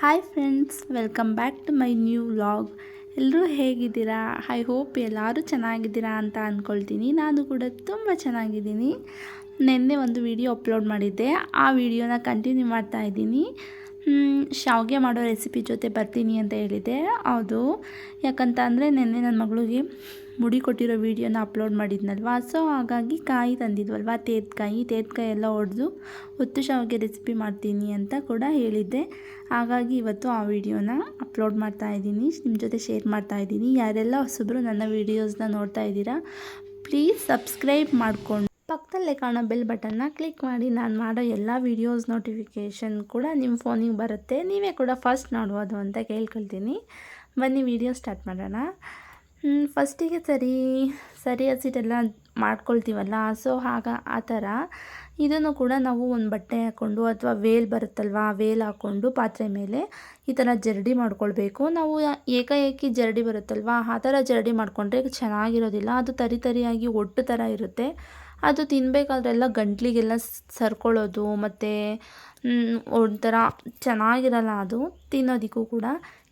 Hi friends welcome back to my new vlog ಎಲ್ಲರೂ ಹೇಗಿದ್ದೀರಾ? I hope ಎಲ್ಲರೂ ಚೆನ್ನಾಗಿದ್ದೀರಾ ಅಂತ ಅಂದ್ಕೊಳ್ತೀನಿ ನಾನು ಕೂಡ ತುಂಬ ಚೆನ್ನಾಗಿದ್ದೀನಿ. ನಿನ್ನೆ ಒಂದು ವಿಡಿಯೋ ಅಪ್ಲೋಡ್ ಮಾಡಿದ್ದೆ. ಆ ವಿಡಿಯೋನ ಕಂಟಿನ್ಯೂ ಮಾಡ್ತಾ ಇದ್ದೀನಿ. ಶಾವಿಗೆ ಮಾಡೋ ರೆಸಿಪಿ ಜೊತೆ ಬರ್ತೀನಿ ಅಂತ ಹೇಳಿದ್ದೆ. ಹೌದು. ಯಾಕಂತ ಅಂದರೆ ನಿನ್ನೆ ನನ್ನ ಮಗಳಿಗೆ ಮುಡಿ ಕೊಟ್ಟಿರೋ ವೀಡಿಯೋನ ಅಪ್ಲೋಡ್ ಮಾಡಿದ್ನಲ್ವಾ? ಸೊ, ಹಾಗಾಗಿ ಕಾಯಿ ತಂದಿದ್ವಲ್ವಾ? ತೇದ್ಕಾಯಿ ತೇದ್ಕಾಯಿ ಎಲ್ಲ ಹೊಡೆದು ಹೊತ್ತು ಶಾವಿಗೆ ರೆಸಿಪಿ ಮಾಡ್ತೀನಿ ಅಂತ ಕೂಡ ಹೇಳಿದ್ದೆ. ಹಾಗಾಗಿ ಇವತ್ತು ಆ ವಿಡಿಯೋನ ಅಪ್ಲೋಡ್ ಮಾಡ್ತಾ ಇದ್ದೀನಿ. ನಿಮ್ಮ ಜೊತೆ ಶೇರ್ ಮಾಡ್ತಾ ಇದ್ದೀನಿ. ಯಾರೆಲ್ಲ ಹೊಸಬ್ರು ನನ್ನ ವೀಡಿಯೋಸ್ನ ನೋಡ್ತಾ ಇದ್ದೀರಾ, ಪ್ಲೀಸ್ ಸಬ್ಸ್ಕ್ರೈಬ್ ಮಾಡಿಕೊಂಡು. ಪಕ್ಕದಲ್ಲೇ ಕಾಣೋ ಬೆಲ್ ಬಟನ್ನ ಕ್ಲಿಕ್ ಮಾಡಿ. ನಾನು ಮಾಡೋ ಎಲ್ಲ ವೀಡಿಯೋಸ್ ನೋಟಿಫಿಕೇಷನ್ ಕೂಡ ನಿಮ್ಮ ಫೋನಿಗೆ ಬರುತ್ತೆ. ನೀವೇ ಕೂಡ ಫಸ್ಟ್ ನೋಡ್ಬೋದು ಅಂತ ಕೇಳ್ಕೊಳ್ತೀನಿ. ಬನ್ನಿ, ವಿಡಿಯೋ ಸ್ಟಾರ್ಟ್ ಮಾಡೋಣ. ಫಸ್ಟಿಗೆ ಸರಿ ಸರಿ ಹಸಿಟ್ಟೆಲ್ಲ ಮಾಡ್ಕೊಳ್ತೀವಲ್ಲ, ಸೊ ಆಗ ಆ ಥರ. ಇದನ್ನು ಕೂಡ ನಾವು ಒಂದು ಬಟ್ಟೆ ಹಾಕ್ಕೊಂಡು ಅಥವಾ ವೇಲ್ ಬರುತ್ತಲ್ವ ವೇಲ್ ಹಾಕ್ಕೊಂಡು ಪಾತ್ರೆ ಮೇಲೆ ಈ ಥರ ಜರಡಿ ಮಾಡ್ಕೊಳ್ಬೇಕು. ನಾವು ಏಕಾಏಕಿ ಜರಡಿ ಬರುತ್ತಲ್ವ, ಆ ಥರ ಜರಡಿ ಮಾಡಿಕೊಂಡ್ರೆ ಚೆನ್ನಾಗಿರೋದಿಲ್ಲ. ಅದು ತರಿ ತರಿಯಾಗಿ ಒಟ್ಟು ಥರ ಇರುತ್ತೆ. ಅದು ತಿನ್ನಬೇಕಾದ್ರೆಲ್ಲ ಗಂಟ್ಲಿಗೆಲ್ಲ ಸರ್ಕೊಳ್ಳೋದು, ಮತ್ತು ಒಂಥರ ಚೆನ್ನಾಗಿರಲ್ಲ ಅದು, ತಿನ್ನೋದಕ್ಕೂ ಕೂಡ.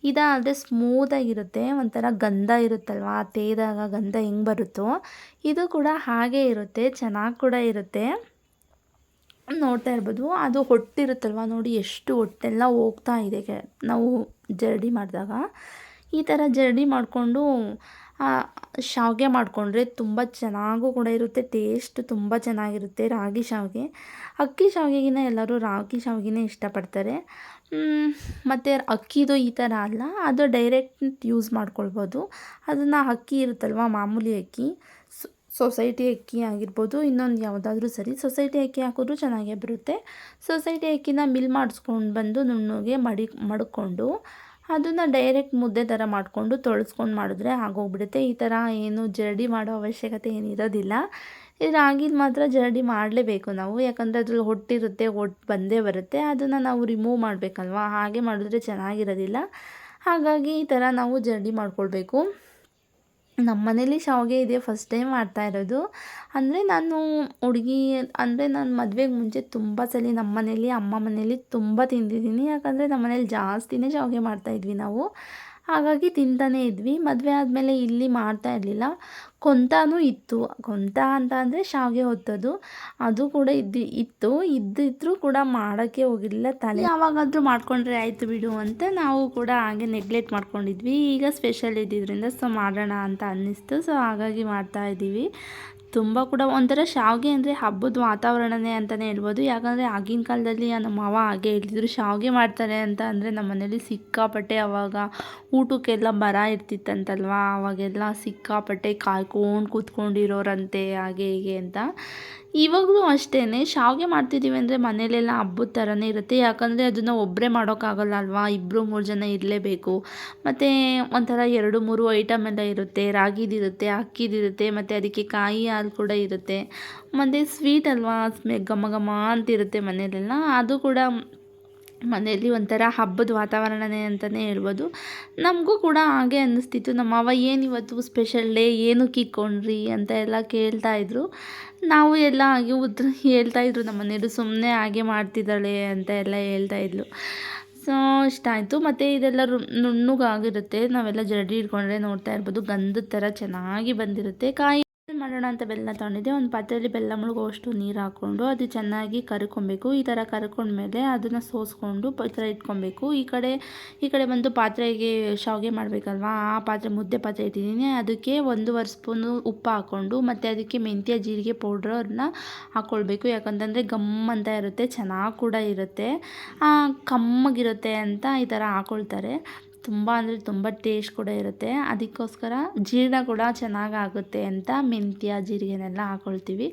ಇದಾದರೆ ಸ್ಮೂತಾಗಿರುತ್ತೆ ಒಂಥರ ಗಂಧ ಇರುತ್ತಲ್ವ? ತೇದಾಗ ಗಂಧ ಹೆಂಗೆ ಬರುತ್ತೋ, ಇದು ಕೂಡ ಹಾಗೇ ಇರುತ್ತೆ, ಚೆನ್ನಾಗಿ ಕೂಡ ಇರುತ್ತೆ. ನೋಡ್ತಾ ಇರ್ಬೋದು, ಅದು ಹೊಟ್ಟಿರುತ್ತಲ್ವ? ನೋಡಿ, ಎಷ್ಟು ಹೊಟ್ಟೆಲ್ಲ ಹೋಗ್ತಾ ಇದೆ. ನಾವು ಜರ್ಡಿ ಮಾಡಿದಾಗ, ಈ ಥರ ಜರ್ಡಿ ಮಾಡಿಕೊಂಡು ಶಾವಿಗೆ ಮಾಡಿಕೊಂಡ್ರೆ ತುಂಬ ಚೆನ್ನಾಗೂ ಕೂಡ ಇರುತ್ತೆ ಟೇಸ್ಟ್ ತುಂಬ ಚೆನ್ನಾಗಿರುತ್ತೆ ರಾಗಿ ಶಾವಿಗೆ. ಅಕ್ಕಿ ಶಾವಿಗೆಗಿನ ಎಲ್ಲರೂ ರಾಗಿ ಶಾವಿಗೆನೇ ಇಷ್ಟಪಡ್ತಾರೆ. ಮತ್ತು ಅಕ್ಕಿದು ಈ ಥರ ಅಲ್ಲ, ಅದು ಡೈರೆಕ್ಟ್ ಯೂಸ್ ಮಾಡ್ಕೊಳ್ಬೋದು. ಅದನ್ನು ಅಕ್ಕಿ ಇರುತ್ತಲ್ವ, ಮಾಮೂಲಿ ಅಕ್ಕಿ. ಸೊಸೈಟಿ ಅಕ್ಕಿ ಆಗಿರ್ಬೋದು, ಇನ್ನೊಂದು ಯಾವುದಾದ್ರೂ ಸರಿ. ಸೊಸೈಟಿ ಅಕ್ಕಿ ಹಾಕಿದ್ರು ಚೆನ್ನಾಗೇ ಬರುತ್ತೆ. ಸೊಸೈಟಿ ಅಕ್ಕಿನ ಮಿಲ್ ಮಾಡಿಸ್ಕೊಂಡು ಬಂದು ನುಣ್ಣಗೆ ಮಡಿ, ಮಡ್ಕೊಂಡು ಅದನ್ನು ಡೈರೆಕ್ಟ್ ಮುದ್ದೆ ಥರ ಮಾಡಿಕೊಂಡು ತೊಳಸ್ಕೊಂಡು ಮಾಡಿದ್ರೆ ಆಗೋಗ್ಬಿಡುತ್ತೆ. ಈ ಥರ ಏನು ಜರಡಿ ಮಾಡೋ ಅವಶ್ಯಕತೆ ಏನಿರೋದಿಲ್ಲ ರಾಗಿದ ಮಾತ್ರ ಜರಡಿ ಮಾಡಲೇಬೇಕು ನಾವು. ಯಾಕಂದರೆ ಅದ್ರಲ್ಲಿ ಹೊಟ್ಟಿರುತ್ತೆ ಹೊಟ್ಟು ಬಂದೇ ಬರುತ್ತೆ. ಅದನ್ನು ನಾವು ರಿಮೂವ್ ಮಾಡಬೇಕಲ್ವಾ? ಹಾಗೆ ಮಾಡಿದ್ರೆ ಚೆನ್ನಾಗಿರೋದಿಲ್ಲ. ಹಾಗಾಗಿ ಈ ಥರ ನಾವು ಜರಡಿ ಮಾಡ್ಕೊಳ್ಬೇಕು. ನಮ್ಮ ಮನೇಲಿ ಶಾವಿಗೆ ಇದೆ ಫಸ್ಟ್ ಟೈಮ್ ಮಾಡ್ತಾ ಇರೋದು. ಅಂದರೆ ನಾನು ಹುಡುಗಿ, ಅಂದರೆ ನಾನು ಮದುವೆಗೆ ಮುಂಚೆ ತುಂಬ ಸಲ ನಮ್ಮ ಮನೇಲಿ, ಅಮ್ಮ ಮನೇಲಿ ತುಂಬ ತಿಂದಿದ್ದೀನಿ. ಯಾಕಂದರೆ ನಮ್ಮ ಮನೇಲಿ ಜಾಸ್ತಿನೇ ಶಾವಿಗೆ ಮಾಡ್ತಾಯಿದ್ವಿ ನಾವು. ಹಾಗಾಗಿ ತಿಂತಾನೇ ಇದ್ವಿ. ಮದುವೆ ಆದಮೇಲೆ ಇಲ್ಲಿ ಮಾಡ್ತಾ ಇರಲಿಲ್ಲ. ಕೊಂತಾನೂ ಇತ್ತು. ಕೊಂತ ಅಂತ ಅಂದರೆ ಶಾವಿಗೆ ಹೊತ್ತದು ಅದು ಕೂಡ ಇದ್ದು, ಇತ್ತು. ಇದ್ದಿದ್ರೂ ಕೂಡ ಮಾಡೋಕ್ಕೆ ಹೋಗಿರಲಿಲ್ಲ. ತಲೆ ಯಾವಾಗಾದರೂ ಮಾಡ್ಕೊಂಡ್ರೆ ಆಯಿತು ಬಿಡು ಅಂತ ನಾವು ಕೂಡ ಹಾಗೆ ನೆಗ್ಲೆಕ್ಟ್ ಮಾಡ್ಕೊಂಡಿದ್ವಿ. ಈಗ ಸ್ಪೆಷಲ್ ಇದ್ದಿದ್ದರಿಂದ ಸೊ ಮಾಡೋಣ ಅಂತ ಅನ್ನಿಸ್ತು. ಸೊ ಹಾಗಾಗಿ ಮಾಡ್ತಾ ಇದ್ದೀವಿ. ತುಂಬ ಕೂಡ ಒಂಥರ ಶಾವಿಗೆ ಅಂದರೆ ಹಬ್ಬದ ವಾತಾವರಣನೇ ಅಂತಲೇ ಹೇಳ್ಬೋದು. ಯಾಕಂದರೆ ಆಗಿನ ಕಾಲದಲ್ಲಿ ನಮ್ಮ ಮಾವ ಹಾಗೆ ಹೇಳ್ತಿದ್ರು ಶಾವಿಗೆ ಮಾಡ್ತಾರೆ ಅಂತ ಅಂದರೆ ನಮ್ಮ ಮನೇಲಿ ಸಿಕ್ಕಾಪಟ್ಟೆ ಅವಾಗ ಊಟಕ್ಕೆಲ್ಲ ಬರ ಇರ್ತಿತ್ತಂತಲ್ವಾ? ಅವಾಗೆಲ್ಲ ಸಿಕ್ಕಾಪಟ್ಟೆ ಕಾಯ್ಕೊಂಡು ಕೂತ್ಕೊಂಡಿರೋರಂತೆ ಹಾಗೆ ಹೀಗೆ ಅಂತ. ಇವಾಗಲೂ ಅಷ್ಟೇ ಶಾವಿಗೆ ಮಾಡ್ತಿದ್ದೀವಿ ಅಂದರೆ ಮನೇಲೆಲ್ಲ ಹಬ್ಬದ ಥರನೇ ಇರುತ್ತೆ. ಯಾಕಂದರೆ ಅದನ್ನು ಒಬ್ಬರೇ ಮಾಡೋಕ್ಕಾಗಲ್ಲ ಅಲ್ವಾ? ಇಬ್ಬರು ಮೂರು ಜನ ಇರಲೇಬೇಕು. ಮತ್ತು ಒಂಥರ ಎರಡು, ಮೂರು ಐಟಮ್ ಎಲ್ಲ ಇರುತ್ತೆ. ರಾಗಿದಿರುತ್ತೆ ಅಕ್ಕಿದಿರುತ್ತೆ ಮತ್ತು ಅದಕ್ಕೆ ಕಾಯಿ ಹಾಲು ಕೂಡ ಇರುತ್ತೆ. ಮತ್ತು ಸ್ವೀಟ್ ಅಲ್ವಾ? ಸ್ಮೆ ಘಮ ಘಮ ಅಂತಿರುತ್ತೆ ಮನೇಲೆಲ್ಲ. ಅದು ಕೂಡ ಮನೆಯಲ್ಲಿ ಒಂಥರ ಹಬ್ಬದ ವಾತಾವರಣನೇ ಅಂತಲೇ ಹೇಳ್ಬೋದು. ನಮಗೂ ಕೂಡ ಹಾಗೆ ಅನ್ನಿಸ್ತಿತ್ತು. ನಮ್ಮ ಅವ ಏನು ಇವತ್ತು ಸ್ಪೆಷಲ್ ಡೇ? ಏನು ಕಿಕ್ಕೊಂಡ್ರಿ ಅಂತ ಎಲ್ಲ ಕೇಳ್ತಾಯಿದ್ರು ನಾವು ಎಲ್ಲ ಹಾಗೆ ಉದ್ರ ಹೇಳ್ತಾಯಿದ್ರು ನಮ್ಮ ಮನೆಯವರು ಸುಮ್ಮನೆ ಹಾಗೆ ಮಾಡ್ತಿದ್ದಾಳೆ ಅಂತ ಎಲ್ಲ ಹೇಳ್ತಾಯಿದ್ಲು ಸೊ ಇಷ್ಟ ಆಯಿತು. ಮತ್ತು ಇದೆಲ್ಲ ನುಣ್ಣಗಾಗಿರುತ್ತೆ. ನಾವೆಲ್ಲ ಜರಡಿ ಹಿಡ್ಕೊಂಡ್ರೆ ನೋಡ್ತಾ ಇರ್ಬೋದು. ಗಂಧದ ಥರ ಚೆನ್ನಾಗಿ ಬಂದಿರುತ್ತೆ. ಕಾಯಿ ಮಾಡೋಣ ಅಂತ ಬೆಲ್ಲ ತೊಗೊಂಡಿದ್ದೆ. ಒಂದು ಪಾತ್ರೆಯಲ್ಲಿ ಬೆಲ್ಲ ಮುಳುಗುವಷ್ಟು ನೀರು ಹಾಕ್ಕೊಂಡು ಅದು ಚೆನ್ನಾಗಿ ಕರ್ಕೊಬೇಕು. ಈ ಥರ ಕರ್ಕೊಂಡ್ಮೇಲೆ ಅದನ್ನು ಸೋಸ್ಕೊಂಡು ಈ ಥರ ಇಟ್ಕೊಬೇಕು. ಈ ಕಡೆ ಈ ಕಡೆ ಬಂದು ಪಾತ್ರೆಗೆ ಶಾವಿಗೆ ಮಾಡಬೇಕಲ್ವಾ? ಆ ಪಾತ್ರೆ, ಮುದ್ದೆ ಪಾತ್ರೆ ಇಟ್ಟಿದ್ದೀನಿ. ಅದಕ್ಕೆ ಒಂದೂವರೆ ಸ್ಪೂನು ಉಪ್ಪು ಹಾಕ್ಕೊಂಡು ಮತ್ತು ಅದಕ್ಕೆ ಮೆಂತ್ಯ, ಜೀರಿಗೆ ಪೌಡ್ರನ್ನ ಹಾಕ್ಕೊಳ್ಬೇಕು ಯಾಕಂತಂದರೆ ಗಮ್ ಅಂತ ಇರುತ್ತೆ, ಚೆನ್ನಾಗಿ ಕೂಡ ಇರುತ್ತೆ. ಕಮ್ಮಗಿರುತ್ತೆ ಅಂತ ಈ ಥರ ಹಾಕ್ಕೊಳ್ತಾರೆ ತುಂಬ ಅಂದರೆ ತುಂಬ ಟೇಸ್ಟ್ ಕೂಡ ಇರುತ್ತೆ. ಅದಕ್ಕೋಸ್ಕರ ಜೀರ್ಣ ಕೂಡ ಚೆನ್ನಾಗಾಗುತ್ತೆ ಅಂತ ಮೆಂತ್ಯ, ಜೀರಿಗೆನೆಲ್ಲ ಹಾಕ್ಕೊಳ್ತೀವಿ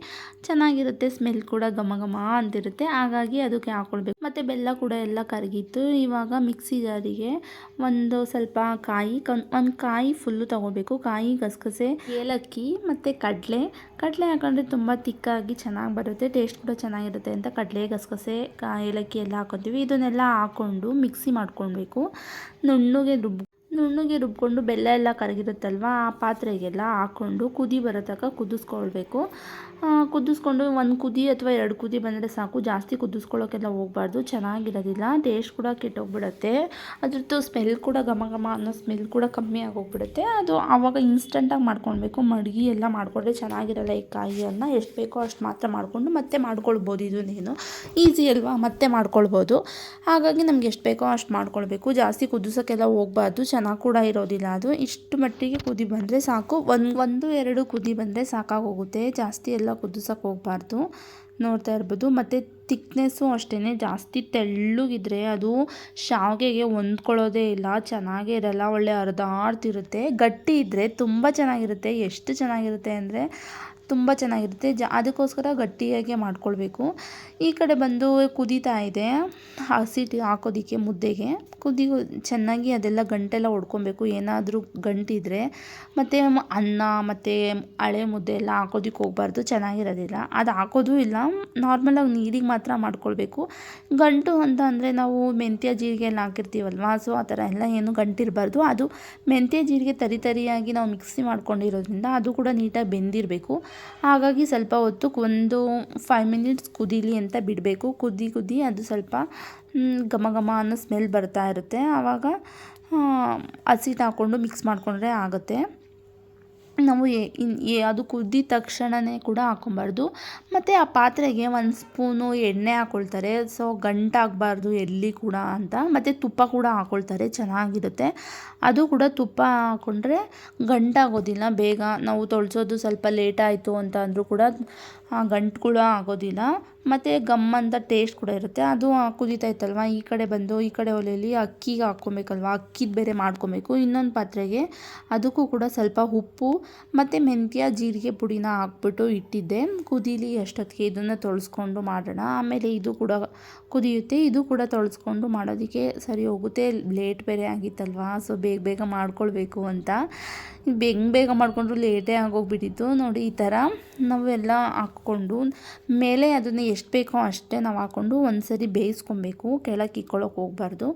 ಚೆನ್ನಾಗಿರುತ್ತೆ ಸ್ಮೆಲ್ ಕೂಡ ಘಮ ಘಮ ಅಂತಿರುತ್ತೆ. ಹಾಗಾಗಿ ಅದಕ್ಕೆ ಹಾಕ್ಕೊಳ್ಬೇಕು ಮತ್ತು ಬೆಲ್ಲ ಕೂಡ ಎಲ್ಲ ಕರಗಿತ್ತು. ಇವಾಗ ಮಿಕ್ಸಿ ಜಾರಿಗೆ ಒಂದು ಸ್ವಲ್ಪ ಕಾಯಿ ಒಂದು ಕಾಯಿ ಫುಲ್ಲು ತೊಗೋಬೇಕು. ಕಾಯಿ, ಗಸಗಸೆ, ಏಲಕ್ಕಿ ಮತ್ತು ಕಡಲೆ. ಕಡಲೆ ಹಾಕೊಂಡ್ರೆ ತುಂಬ ತಿಕ್ಕಾಗಿ ಚೆನ್ನಾಗಿ ಬರುತ್ತೆ. ಟೇಸ್ಟ್ ಕೂಡ ಚೆನ್ನಾಗಿರುತ್ತೆ ಅಂತ ಕಡಲೆ, ಗಸಗಸೆ ಏಲಕ್ಕಿ ಎಲ್ಲ ಹಾಕೊತೀವಿ. ಇದನ್ನೆಲ್ಲ ಹಾಕ್ಕೊಂಡು ಮಿಕ್ಸಿ ಮಾಡ್ಕೊಳ್ಬೇಕು. ನುಣ್ಣಗೆ ರುಬ್ ನುಣ್ಣಗೆ ರುಬ್ಕೊಂಡು ಬೆಲ್ಲ ಎಲ್ಲ ಕರಗಿರುತ್ತಲ್ವ, ಆ ಪಾತ್ರೆಗೆಲ್ಲ ಹಾಕ್ಕೊಂಡು ಕುದಿ ಬರೋ ತನಕ ಕುದಿಸ್ಕೊಳ್ಬೇಕು. ಕುದಿಸ್ಕೊಂಡು ಒಂದು ಕುದಿ ಅಥವಾ ಎರಡು ಕುದಿ ಬಂದರೆ ಸಾಕು. ಜಾಸ್ತಿ ಕುದಿಸ್ಕೊಳ್ಳೋಕ್ಕೆಲ್ಲ ಹೋಗ್ಬಾರ್ದು. ಚೆನ್ನಾಗಿರೋದಿಲ್ಲ. ಟೇಸ್ಟ್ ಕೂಡ ಕೆಟ್ಟೋಗ್ಬಿಡುತ್ತೆ. ಅದ್ರದ್ದು ಸ್ಮೆಲ್ ಕೂಡ ಘಮ ಘಮ ಅನ್ನೋ ಸ್ಮೆಲ್ ಕೂಡ ಕಮ್ಮಿ ಆಗೋಗ್ಬಿಡುತ್ತೆ. ಅದು ಆವಾಗ ಇನ್ಸ್ಟೆಂಟಾಗಿ ಮಾಡ್ಕೊಳ್ಬೇಕು. ಮಡಗಿ ಎಲ್ಲ ಮಾಡಿಕೊಂಡ್ರೆ ಚೆನ್ನಾಗಿರಲ್ಲ ಈ ಕಾಯಿಯನ್ನು ಎಷ್ಟು ಬೇಕೋ ಅಷ್ಟು ಮಾತ್ರ ಮಾಡಿಕೊಂಡು ಮತ್ತೆ ಮಾಡ್ಕೊಳ್ಬೋದು ಇದನ್ನೇನು ಈಸಿ ಅಲ್ವಾ? ಮತ್ತೆ ಮಾಡ್ಕೊಳ್ಬೋದು. ಹಾಗಾಗಿ ನಮ್ಗೆ ಎಷ್ಟು ಬೇಕೋ ಅಷ್ಟು ಮಾಡ್ಕೊಳ್ಬೇಕು. ಜಾಸ್ತಿ ಕುದಿಸೋಕ್ಕೆಲ್ಲ ಹೋಗ್ಬಾರ್ದು. ಚೆನ್ನಾಗಿ ಕೂಡ ಇರೋದಿಲ್ಲ. ಅದು ಇಷ್ಟು ಮಟ್ಟಿಗೆ ಕುದಿ ಬಂದರೆ ಸಾಕು. ಒಂದು ಒಂದು, ಎರಡು ಕುದಿ ಬಂದರೆ ಸಾಕಾಗೋಗುತ್ತೆ. ಜಾಸ್ತಿ ಎಲ್ಲ ಕುದಿಸೋಕೆ ಹೋಗಬಾರ್ದು. ನೋಡ್ತಾ ಇರ್ಬೋದು. ಮತ್ತು ತಿಕ್ನೆಸ್ಸು ಅಷ್ಟೇ ಜಾಸ್ತಿ ತೆಳ್ಳಗಿದ್ರೆ ಅದು ಶಾವಿಗೆಗೆ ಹೊಂದ್ಕೊಳ್ಳೋದೇ ಇಲ್ಲ. ಚೆನ್ನಾಗೇ ಇರಲ್ಲ. ಒಳ್ಳೆ ಹರಿದಾಡ್ತಿರುತ್ತೆ ಗಟ್ಟಿ ಇದ್ದರೆ ತುಂಬ ಚೆನ್ನಾಗಿರುತ್ತೆ. ಎಷ್ಟು ಚೆನ್ನಾಗಿರುತ್ತೆ ಅಂದರೆ ತುಂಬ ಚೆನ್ನಾಗಿರುತ್ತೆ. ಜ, ಅದಕ್ಕೋಸ್ಕರ ಗಟ್ಟಿಯಾಗೆ ಮಾಡ್ಕೊಳ್ಬೇಕು. ಈ ಕಡೆ ಬಂದು ಕುದೀತಾ ಇದೆ. ಹಸಿಟ್ಟು ಹಾಕೋದಕ್ಕೆ ಮುದ್ದೆಗೆ. ಕುದಿ, ಚೆನ್ನಾಗಿ ಅದೆಲ್ಲ ಗಂಟೆಲ್ಲ ಹೊಡ್ಕೊಬೇಕು ಏನಾದರೂ ಗಂಟಿದ್ರೆ. ಮತ್ತು ಅನ್ನ, ಮತ್ತು ಹಳೆ ಮುದ್ದೆ ಎಲ್ಲ ಹಾಕೋದಕ್ಕೆ ಹೋಗ್ಬಾರ್ದು. ಚೆನ್ನಾಗಿರೋದಿಲ್ಲ. ಅದು ಹಾಕೋದು ಇಲ್ಲ. ನಾರ್ಮಲಾಗಿ ನೀರಿಗೆ ಮಾತ್ರ ಮಾಡ್ಕೊಳ್ಬೇಕು. ಗಂಟು ಅಂತ ಅಂದರೆ ನಾವು ಮೆಂತ್ಯ ಜೀರಿಗೆ ಎಲ್ಲ ಹಾಕಿರ್ತೀವಲ್ವ? ಸೊ, ಆ ಥರ ಎಲ್ಲ ಏನು ಗಂಟಿರಬಾರ್ದು. ಅದು ಮೆಂತ್ಯ ಜೀರಿಗೆ ತರಿ ತರಿಯಾಗಿ ನಾವು ಮಿಕ್ಸಿ ಮಾಡ್ಕೊಂಡಿರೋದ್ರಿಂದ ಅದು ಕೂಡ ನೀಟಾಗಿ ಬೆಂದಿರಬೇಕು. ಹಾಗಾಗಿ ಸ್ವಲ್ಪ ಹೊತ್ತು ಒಂದು ಫೈವ್ ಮಿನಿಟ್ಸ್ ಕುದೀಲಿ ಅಂತ ಬಿಡಬೇಕು. ಕುದಿ ಕುದಿ ಅದು ಸ್ವಲ್ಪ ಘಮ ಘಮ ಅನ್ನೋ ಸ್ಮೆಲ್ ಬರ್ತಾ ಇರುತ್ತೆ. ಆವಾಗ ಹಸಿಟ್ಟು ಹಾಕ್ಕೊಂಡು ಮಿಕ್ಸ್ ಮಾಡಿಕೊಂಡ್ರೆ ಆಗುತ್ತೆ. ನಾವು ಅದು ಕುದ್ದಿದ ತಕ್ಷಣವೇ ಕೂಡ ಹಾಕ್ಕೊಬಾರ್ದು. ಮತ್ತು ಆ ಪಾತ್ರೆಗೆ ಒಂದು ಸ್ಪೂನು ಎಣ್ಣೆ ಹಾಕ್ಕೊಳ್ತಾರೆ ಸೊ ಗಂಟಾಗಬಾರ್ದು ಎಲ್ಲಿ ಕೂಡ ಅಂತ. ಮತ್ತು ತುಪ್ಪ ಕೂಡ ಹಾಕ್ಕೊಳ್ತಾರೆ ಚೆನ್ನಾಗಿರುತ್ತೆ. ಅದು ಕೂಡ ತುಪ್ಪ ಹಾಕ್ಕೊಂಡ್ರೆ ಗಂಟಾಗೋದಿಲ್ಲ. ಬೇಗ ನಾವು ತೊಳ್ಸೋದು ಸ್ವಲ್ಪ ಲೇಟಾಯಿತು ಅಂತ ಅಂದರೂ ಕೂಡ ಗಂಟು ಕೂಡ ಆಗೋದಿಲ್ಲ. ಮತ್ತು ಗಮ್ ಅಂತ ಟೇಸ್ಟ್ ಕೂಡ ಇರುತ್ತೆ. ಅದು ಕುದೀತಾ ಇತ್ತಲ್ವ ಈ ಕಡೆ ಬಂದು ಈ ಕಡೆ ಒಲೆಯಲ್ಲಿ ಅಕ್ಕಿಗೆ ಹಾಕ್ಕೊಬೇಕಲ್ವ? ಅಕ್ಕಿದು ಬೇರೆ ಮಾಡ್ಕೊಬೇಕು. ಇನ್ನೊಂದು ಪಾತ್ರೆಗೆ ಅದಕ್ಕೂ ಕೂಡ ಸ್ವಲ್ಪ ಉಪ್ಪು, ಮತ್ತು ಮೆಂತ್ಯ, ಜೀರಿಗೆ ಪುಡಿನ ಹಾಕ್ಬಿಟ್ಟು ಇಟ್ಟಿದ್ದೆ. ಕುದೀಲಿ ಅಷ್ಟೊತ್ತಿಗೆ ಇದನ್ನು ತೊಳೆಸ್ಕೊಂಡು ಮಾಡೋಣ. ಆಮೇಲೆ ಇದು ಕೂಡ ಕುದಿಯುತ್ತೆ. ಇದು ಕೂಡ ತೊಳೆಸ್ಕೊಂಡು ಮಾಡೋದಕ್ಕೆ ಸರಿ ಹೋಗುತ್ತೆ. ಲೇಟ್ ಬೇರೆ ಆಗಿತ್ತಲ್ವ? ಸೊ ಬೇಗ ಬೇಗ ಮಾಡ್ಕೊಳ್ಬೇಕು ಅಂತ. ಬೇಗ ಬೇಗ ಮಾಡಿಕೊಂಡ್ರು ಲೇಟೇ ಆಗೋಗ್ಬಿಟ್ಟಿತ್ತು. ನೋಡಿ, ಈ ಥರ ನಾವೆಲ್ಲ ಹಾಕ್ಕೊಂಡು ಮೇಲೆ ಅದನ್ನು ಎಷ್ಟು ಬೇಕೋ ಅಷ್ಟೇ ನಾವು ಹಾಕ್ಕೊಂಡು ಒಂದು ಸರಿ ಬೇಯಿಸ್ಕೊಬೇಕು ಕೆಳಕ್ಕೆ ಇಕ್ಕೊಳ್ಳೋಕೆ ಹೋಗ್ಬಾರ್ದು.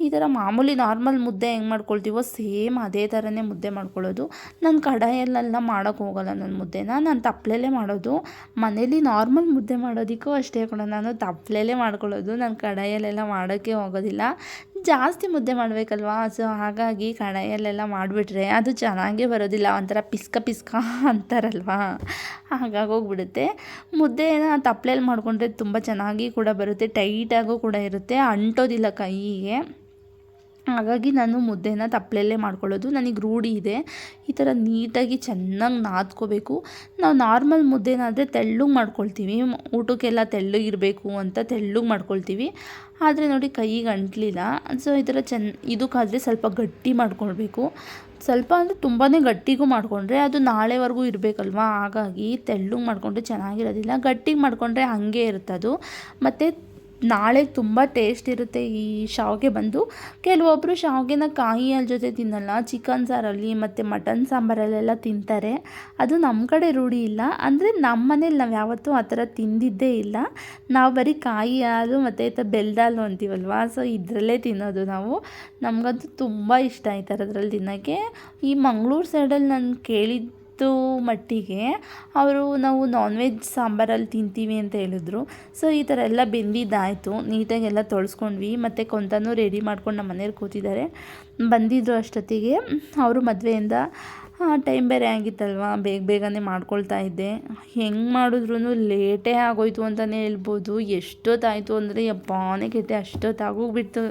ಈ ಥರ ಮಾಮೂಲಿ ನಾರ್ಮಲ್ ಮುದ್ದೆ ಹೆಂಗೆ ಮಾಡ್ಕೊಳ್ತೀವೋ ಸೇಮ್ ಅದೇ ಥರನೇ ಮುದ್ದೆ ಮಾಡ್ಕೊಳ್ಳೋದು. ನಾನು ಕಡಾಯಲ್ಲೆಲ್ಲ ಮಾಡೋಕ್ಕೆ ಹೋಗಲ್ಲ ನನ್ನ ಮುದ್ದೆನ. ನಾನು ತಪ್ಪಲೆಲ್ಲೇ ಮಾಡೋದು. ಮನೇಲಿ ನಾರ್ಮಲ್ ಮುದ್ದೆ ಮಾಡೋದಕ್ಕೂ ಅಷ್ಟೇ ಕೂಡ ನಾನು ತಪ್ಪಲೆಲ್ಲೇ ಮಾಡ್ಕೊಳ್ಳೋದು. ನಾನು ಕಡಾಯಲ್ಲೆಲ್ಲ ಮಾಡೋಕ್ಕೆ ಹೋಗೋದಿಲ್ಲ. ಜಾಸ್ತಿ ಮುದ್ದೆ ಮಾಡಬೇಕಲ್ವಾ? ಸೊ, ಹಾಗಾಗಿ ಕಡಾಯಲ್ಲೆಲ್ಲ ಮಾಡಿಬಿಟ್ರೆ ಅದು ಚೆನ್ನಾಗೇ ಬರೋದಿಲ್ಲ. ಒಂಥರ ಪಿಸ್ಕ ಪಿಸ್ಕ ಅಂತಾರಲ್ವಾ? ಹಾಗಾಗೋಗ್ಬಿಡುತ್ತೆ ಮುದ್ದೆನ ತಪ್ಪಲೆಯಲ್ಲಿ ಮಾಡಿಕೊಂಡ್ರೆ ತುಂಬ ಚೆನ್ನಾಗಿ ಕೂಡ ಬರುತ್ತೆ. ಟೈಟಾಗೂ ಕೂಡ ಇರುತ್ತೆ. ಅಂಟೋದಿಲ್ಲ ಕೈಗೆ. ಹಾಗಾಗಿ ನಾನು ಮುದ್ದೆನ ತಪ್ಪಲೆಲ್ಲೇ ಮಾಡ್ಕೊಳ್ಳೋದು. ನನಗೆ ರೂಢಿ ಇದೆ. ಈ ಥರ ನೀಟಾಗಿ ಚೆನ್ನಾಗಿ ನಾದ್ಕೋಬೇಕು. ನಾವು ನಾರ್ಮಲ್ ಮುದ್ದೆನಾದರೆ ತೆಳ್ಳಗೆ ಮಾಡ್ಕೊಳ್ತೀವಿ. ಊಟಕ್ಕೆಲ್ಲ ತೆಳ್ಳಗಿರಬೇಕು ಅಂತ ತೆಳ್ಳಗೆ ಮಾಡ್ಕೊಳ್ತೀವಿ. ಆದರೆ ನೋಡಿ ಕೈಗೆ ಅಂಟಲಿಲ್ಲ. ಸೊ, ಈ ಥರ ಚೆನ್ನ ಇದಕ್ಕಾದರೆ ಸ್ವಲ್ಪ ಗಟ್ಟಿ ಮಾಡ್ಕೊಳ್ಬೇಕು. ಸ್ವಲ್ಪ ಅಂದರೆ ತುಂಬಾ ಗಟ್ಟಿಗೂ ಮಾಡಿಕೊಂಡ್ರೆ ಅದು ನಾಳೆವರೆಗೂ ಇರಬೇಕಲ್ವಾ? ಹಾಗಾಗಿ ತೆಳ್ಳಗೆ ಮಾಡಿಕೊಂಡ್ರೆ ಚೆನ್ನಾಗಿರೋದಿಲ್ಲ. ಗಟ್ಟಿಗೆ ಮಾಡಿಕೊಂಡ್ರೆ ಹಾಗೆ ಇರುತ್ತೆ ಅದು ಮತ್ತು ನಾಳೆ ತುಂಬ ಟೇಸ್ಟ್ ಇರುತ್ತೆ ಈ ಶಾವಿಗೆ ಬಂದು. ಕೆಲವೊಬ್ಬರು ಶಾವಿಗೆನ ಕಾಯಿಯ ಜೊತೆ ತಿನ್ನಲ್ಲ. ಚಿಕನ್ ಸಾರಲ್ಲಿ ಮತ್ತು ಮಟನ್ ಸಾಂಬಾರಲ್ಲೆಲ್ಲ ತಿಂತಾರೆ. ಅದು ನಮ್ಮ ಕಡೆ ರೂಢಿ ಇಲ್ಲ. ಅಂದರೆ ನಮ್ಮ ಮನೇಲಿ ನಾವು ಯಾವತ್ತೂ ಆ ಥರ ತಿಂದಿದ್ದೇ ಇಲ್ಲ. ನಾವು ಬರೀ ಕಾಯಿ ಹಾಲು ಮತ್ತು ಹಾಲು ಅಂತೀವಲ್ವ? ಸೊ ಇದರಲ್ಲೇ ತಿನ್ನೋದು ನಾವು. ನಮಗಂತೂ ತುಂಬ ಇಷ್ಟ ಈ ಥರದ್ರಲ್ಲಿ ತಿನ್ನೋಕ್ಕೆ. ಈ ಮಂಗಳೂರು ಸೈಡಲ್ಲಿ ನಾನು ಕೇಳಿದ್ದು ಮಟ್ಟಿಗೆ ಅವರು ನಾವು ನಾನ್ ವೆಜ್ ಸಾಂಬಾರಲ್ಲಿ ತಿಂತೀವಿ ಅಂತ ಹೇಳಿದ್ರು. ಸೊ ಈ ಥರ ಎಲ್ಲ ಬೆಂದಿದ್ದಾಯಿತು. ನೀಟಾಗೆಲ್ಲ ತೊಳ್ಸ್ಕೊಂಡ್ವಿ. ಮತ್ತು ಕೊಂತನೂ ರೆಡಿ ಮಾಡ್ಕೊಂಡು ನಮ್ಮ ಮನೇಲಿ ಕೂತಿದ್ದಾರೆ. ಬಂದಿದ್ರು ಅಷ್ಟೊತ್ತಿಗೆ. ಅವರು ಮದುವೆಯಿಂದ ಟೈಮ್ ಬೇರೆ ಆಗಿತ್ತಲ್ವಾ? ಬೇಗ ಬೇಗನೆ ಮಾಡ್ಕೊಳ್ತಾ ಇದ್ದೆ. ಹೆಂಗೆ ಮಾಡಿದ್ರೂ ಲೇಟೇ ಆಗೋಯ್ತು ಅಂತಲೇ ಹೇಳ್ಬೋದು. ಎಷ್ಟೊತ್ತಾಯಿತು ಅಂದರೆ ಯಪ್ಪಾನೇ ಕೆಟ್ಟೆ, ಅಷ್ಟೊತ್ತಾಗೋಗ್ಬಿಡ್ತು.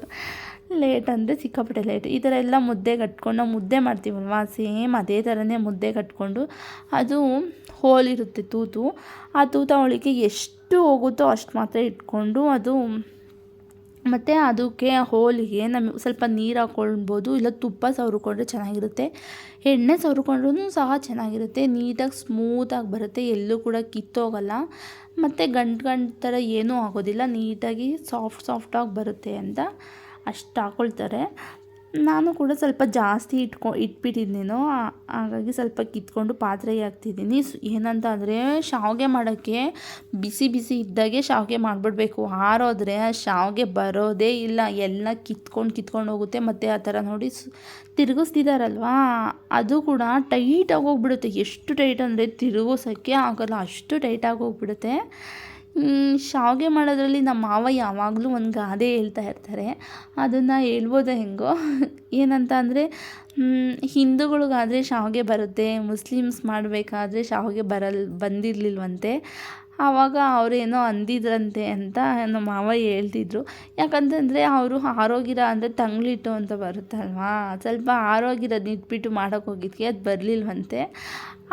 ಲೇಟ್ ಅಂದರೆ ಸಿಕ್ಕಾಪಟ್ಟೆ ಲೇಟ್. ಈ ಥರ ಎಲ್ಲ ಮುದ್ದೆ ಕಟ್ಕೊಂಡು ನಾವು ಮುದ್ದೆ ಮಾಡ್ತೀವಲ್ವ? ಸೇಮ್ ಅದೇ ಥರನೇ ಮುದ್ದೆ ಕಟ್ಕೊಂಡು ಅದು ಹೋಲಿರುತ್ತೆ ತೂತು. ಆ ತೂತ ಅವಳಿಗೆ ಎಷ್ಟು ಹೋಗುತ್ತೋ ಅಷ್ಟು ಮಾತ್ರ ಇಟ್ಕೊಂಡು ಅದು ಮತ್ತು ಅದಕ್ಕೆ ಹೋಲಿಗೆ ನಮಗೆ ಸ್ವಲ್ಪ ನೀರು ಹಾಕೊಳ್ಬೋದು, ಇಲ್ಲ ತುಪ್ಪ ಸವರ್ಕೊಂಡ್ರೆ ಚೆನ್ನಾಗಿರುತ್ತೆ. ಎಣ್ಣೆ ಸವರ್ಕೊಂಡ್ರೂ ಸಹ ಚೆನ್ನಾಗಿರುತ್ತೆ. ನೀಟಾಗಿ ಸ್ಮೂತಾಗಿ ಬರುತ್ತೆ. ಎಲ್ಲೂ ಕೂಡ ಕಿತ್ತೋಗಲ್ಲ. ಮತ್ತು ಗಂಟು ಗಂಟು ಥರ ಏನೂ ಆಗೋದಿಲ್ಲ. ನೀಟಾಗಿ ಸಾಫ್ಟ್ ಸಾಫ್ಟಾಗಿ ಬರುತ್ತೆ ಅಂತ. ಅಷ್ಟು ಹಾಕ್ಕೊಳ್ತಾರೆ ನಾನು ಕೂಡ ಸ್ವಲ್ಪ ಜಾಸ್ತಿ ಇಟ್ಕೊ ಇಟ್ಬಿಟ್ಟಿದ್ದೀನೋ ಹಾಗಾಗಿ ಸ್ವಲ್ಪ ಕಿತ್ಕೊಂಡು ಪಾತ್ರೆ ಹಾಕ್ತಿದ್ದೀನಿ. ಏನಂತ ಅಂದರೆ ಶಾವಿಗೆ ಮಾಡೋಕ್ಕೆ ಬಿಸಿ ಬಿಸಿ ಇದ್ದಾಗೆ ಶಾವಿಗೆ ಮಾಡಿಬಿಡ್ಬೇಕು. ಆರೋದ್ರೆ ಶಾವಿಗೆ ಬರೋದೇ ಇಲ್ಲ. ಎಲ್ಲ ಕಿತ್ಕೊಂಡು ಕಿತ್ಕೊಂಡು ಹೋಗುತ್ತೆ. ಮತ್ತು ಆ ಥರ ನೋಡಿ ತಿರುಗಿಸ್ತಿದಾರಲ್ವಾ? ಅದು ಕೂಡ ಟೈಟಾಗಿ ಹೋಗ್ಬಿಡುತ್ತೆ. ಎಷ್ಟು ಟೈಟ್ ಅಂದರೆ ತಿರುಗಿಸೋಕ್ಕೆ ಆಗೋಲ್ಲ. ಅಷ್ಟು ಟೈಟಾಗಿ ಹೋಗ್ಬಿಡುತ್ತೆ. ಶಾವಿಗೆ ಮಾಡೋದರಲ್ಲಿ ನಮ್ಮ ಮಾವ ಯಾವಾಗಲೂ ಒಂದು ಗಾದೆ ಹೇಳ್ತಾ ಇರ್ತಾರೆ. ಅದನ್ನು ಹೇಳ್ಬೋದೋ ಹೆಂಗೋ? ಏನಂತ ಅಂದರೆ ಹಿಂದೂಗಳಿಗಾದರೆ ಶಾವಿಗೆ ಬರುತ್ತೆ, ಮುಸ್ಲಿಮ್ಸ್ ಮಾಡಬೇಕಾದ್ರೆ ಶಾವಿಗೆ ಬರಲ್ಲ ಬಂದಿರಲಿಲ್ವಂತೆ. ಆವಾಗ ಅವರೇನೋ ಅಂದಿದ್ರಂತೆ ಅಂತ ನಮ್ಮ ಮಾವ ಹೇಳ್ತಿದ್ರು. ಯಾಕಂತಂದರೆ ಅವರು ಆರೋಗಿರ ಅಂದರೆ ತಂಗ್ಳಿಟ್ಟು ಅಂತ ಬರುತ್ತಲ್ವಾ? ಸ್ವಲ್ಪ ಆರೋಗ್ಯರ ಇಟ್ಬಿಟ್ಟು ಮಾಡೋಕ್ಕೆ ಹೋಗಿದ್ದಕ್ಕೆ ಅದು ಬರಲಿಲ್ವಂತೆ.